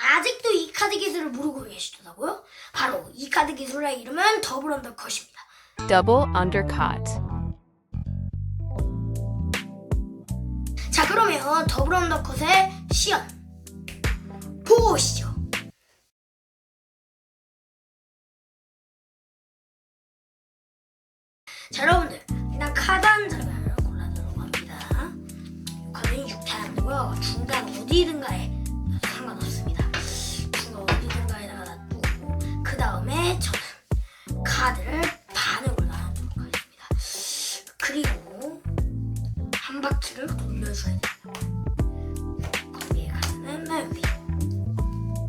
아직도 이 카드 기술을 모르고 계시더라고요. 바로 이 카드 기술의 이름은 더블 언더컷입니다. double undercut, 자 그러면 더블 언더컷의 시연 보고 오시죠. 자 여러분들 일단 카드 한 장을 골라들어고 합니다. 이 카드는 6타임이고요. 중간 어디든가에 상관없습니다. 바퀴를 돌려줘야 됩니다. 거기에 가는 맨 위.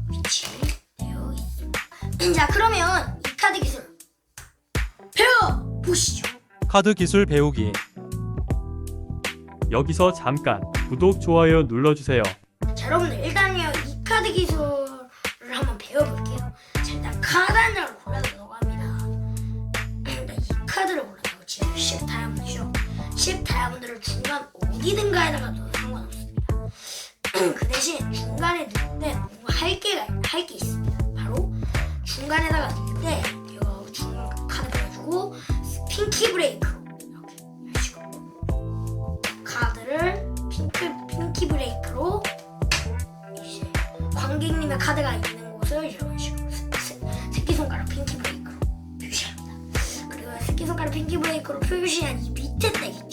위치되어 있습니다. 자, 그러면 이 카드 기술 배워 보시죠. 카드 기술 배우기. 여기서 잠깐 구독, 좋아요 눌러주세요. 자, 여러분들 일단요, 이 카드 기술 10 다이아몬드를 중간 어디든가에다가 넣어도 상관없습니다. 그 대신 중간에 때 뭔가 할 게 있습니다. 바로 중간에다가 때 이거 중간 카드 가지고 핑키 브레이크로 이렇게 하시고 카드를 핑크 핑키 브레이크로 이제 관객님의 카드가 있는 곳을 스- 새끼손가락 핑키 브레이크로 표시합니다. 그리고 새끼손가락 핑키 브레이크로 표시한 이 밑에 덱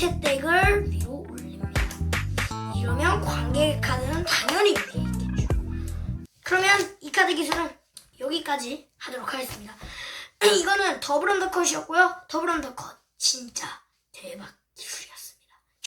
덱을 위로 올립니다. 이러면 관객의 카드는 당연히 있겠죠. 그러면 이 카드 기술은 여기까지 하도록 하겠습니다. 이거는 더블 언더컷이었고요. 더블 언더컷 진짜 대박 기술이었습니다.